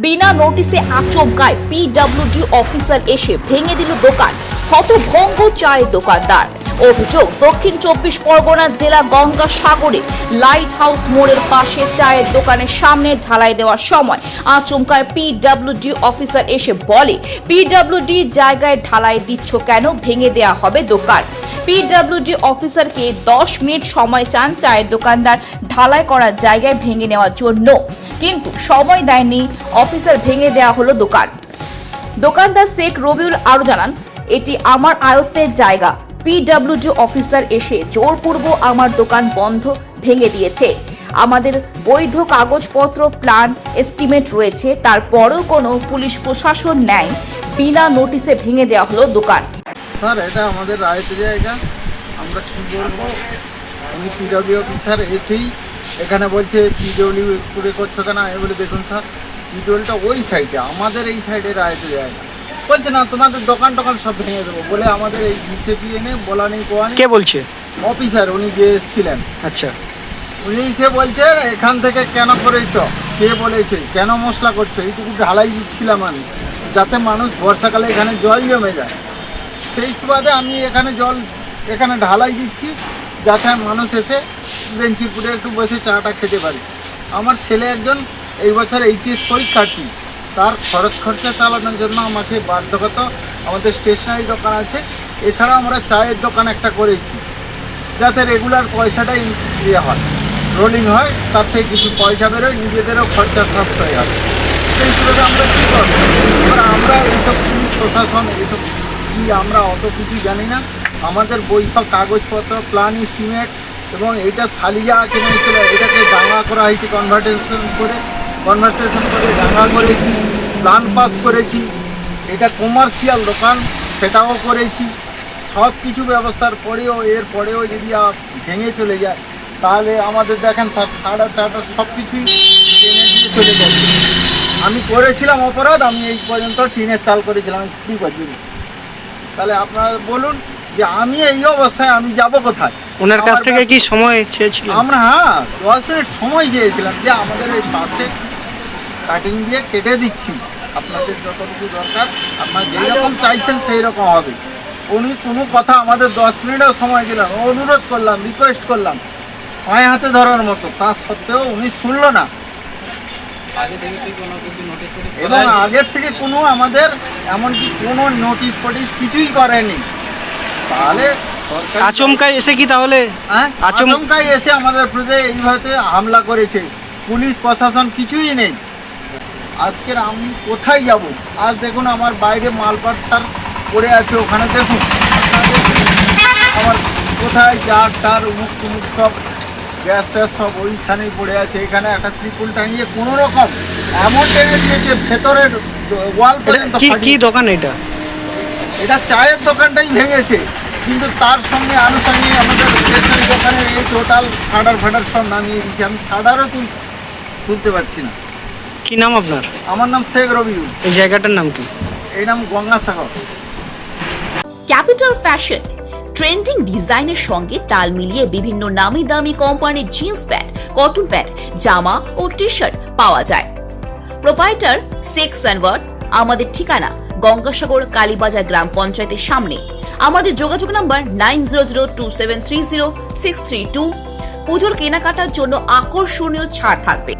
বিনা নোটিশে আচমকায় PWD officer এসে ভেঙে দিল দোকান। হতভঙ্গ চায়ের দোকানদার। অভিযোগ, দক্ষিণ চব্বিশ পরগনা জেলা গঙ্গা সাগরে লাইট হাউস মোড়ের পাশে চায়ের দোকানের সামনে ঢালাই দেওয়ার সময় আচমকায় পিডব্লিউডি অফিসার এসে বলে পিডব্লিউডি জায়গায় ঢালাই দিচ্ছ কেন? ভেঙে দেয়া হবে দোকান। পিডব্লিউডি অফিসারকে দশ মিনিট সময় চান চায়ের দোকানদার ঢালাই করার জায়গায় ভেঙে নেওয়ার জন্য। কিন্তু সময় দেয়নি, অফিসার ভেঙে দেওয়া হলো দোকান। দোকানদার শেখ রবিউল আরও জানান, এটি আমার আয়ত্তের জায়গা। পিডব্লিউডি অফিসার এসে জোরপূর্ব আমার দোকান বন্ধ ভেঙে দিয়েছে। আমাদের বৈধ কাগজপত্র, প্ল্যান, এস্টিমেট রয়েছে। তারপরেও কোনো পুলিশ প্রশাসন নেয়। বিনা নোটিশে ভেঙে দেওয়া হলো দোকান। স্যার, এটা আমাদের রায়ত জায়গা। আমরা কী বলব? উনি পিডব্লিউ অফিসার এসেই এখানে বলছে পিডব্লিউ করে করছ কেন? আমি বলে দেখুন স্যার পিডব্লিউটা ওই সাইডে আমাদের এই সাইডে রায়ত জায়গা বলছে না তোমাদের দোকান টোকান সব ভেঙে দেবো। বলে আমাদের এই বিসেপি এনে বলা নেই কোয়া কে বলছে? অফিসার উনি যে এসেছিলেন। আচ্ছা। উনি সে বলছে এখান থেকে কেন করেছ? কে বলেছে? কেন মশলা করছ? এইটুকু ঢালাই দিচ্ছিলাম আমি যাতে মানুষ বর্ষাকালে এখানে জল জমে যায়। সেই সুবাদে আমি এখানে জল এখানে ঢালাই দিচ্ছি যাতে মানুষ এসে বেঞ্চিপুরে একটু বসে চাটা খেতে পারি। আমার ছেলে একজন এই বছর এইচএস পরীক্ষার্থী। তার খরচ খরচা চালানোর জন্য আমাকে বাধ্যগত আমাদের স্টেশনারি দোকান আছে। এছাড়া আমরা চায়ের দোকান একটা করেছি, যাতে রেগুলার পয়সাটা ইয়ে হয়। রোলিং হয়, তার থেকে কিছু পয়সা বেরোয়, নিজেদেরও খরচা সাশ্রয় হয় সেই সুবাদে আমরা কী করব? আমরা এইসব পুলিশ প্রশাসন, এইসব কি আমরা অত কিছু জানি না। আমাদের বৈধ কাগজপত্র প্ল্যান এস্টিমেট এবং এইটা সালিয়া কিনে ছিল এটাকে ডাঙা করা হয়েছে কনভার্টেশন করে। কনভারসেশন করে ডাঙা করেছি প্লান পাস করেছি। এটা কমার্শিয়াল দোকান, সেটাও করেছি। সব কিছু ব্যবস্থার পরেও, এর পরেও যদি ভেঙে চলে যায়, তাহলে আমাদের দেখেন সাড়া চাটা সব কিছুই টেনে দিয়ে চলে যাচ্ছে আমি করেছিলাম অপরাধ, আমি এই পর্যন্ত টিনের চাল করেছিলাম, আমি কুড়ি তাহলে আপনারা বলুন যে আমি এই অবস্থায় আমি যাব কোথায়? ওনার কাছ থেকে কি সময় চেয়েছিলেন? আমরা হ্যাঁ দশ মিনিট সময় চেয়েছিলাম যে আমাদের এই পাশে কাটিং দিয়ে কেটে দিচ্ছি। আপনাদের যতটুকু দরকার আপনারা যেই রকম চাইছেন সেই রকম হবে। উনি কোনো কথা আমাদের দশ মিনিটও সময় দিলেন অনুরোধ করলাম রিকোয়েস্ট করলাম। পায়ে হাতে ধরার মতো তা সত্ত্বেও উনি শুনলো না। এবং আগের থেকে কোনো আমাদের এমনকি কোনো নোটিশ ফটিস কিছুই করেনি। তাহলে আচমকায় এসে কি তাহলে? হ্যাঁ? আচমকাই এসে আমাদের প্রতি এইভাবে হামলা করেছে। পুলিশ প্রশাসন কিছুই নেই। আজকের আমি কোথায় যাব? আজ দেখুন আমার বাইরে মালপাট সার পড়ে আছে ওখানে দেখুন। আমার কোথায় জার টার উমুক টুমুক সব গ্যাস ট্যাস সব ওইখানেই পড়ে আছে। এখানে একটা ত্রিপুল টাঙিয়ে কোনো রকম এমন টেনে দিয়েছে ভেতরের ওয়াল পর্যন্ত কি কি দোকান এটা? এটা চায়ের দোকানটাই ভেঙেছে। কিন্তু তার সঙ্গে আনুষঙ্গিক আমাদের স্টেশনারি দোকানের এই টোটাল ফাডার ফাডার সব নামিয়ে দিচ্ছে। আমি সাডারও তুল তুলতে পারছি না। কি নাম আপনার? আমার নাম শেখ রবিউল। এই জায়গাটার নাম কি? এই নাম গঙ্গাসাগর। ক্যাপিটাল ফ্যাশন ট্রেন্ডিং ডিজাইনের সঙ্গে তাল মিলিয়ে বিভিন্ন নামি দামি কোম্পানির জিন্স প্যান্ট কটন প্যান্ট জামা ও টি শার্ট পাওয়া যায়। প্রোপাইটার শেখ সানওয়ার আমাদের ঠিকানা। গঙ্গাসাগর কালীবাজার গ্রাম পঞ্চায়েতের সামনে। আমাদের যোগাযোগ number nine zero zero two seven three zero six three two. পুজোর কেনাকাটার জন্য আকর্ষণীয় ছাড় থাকবে।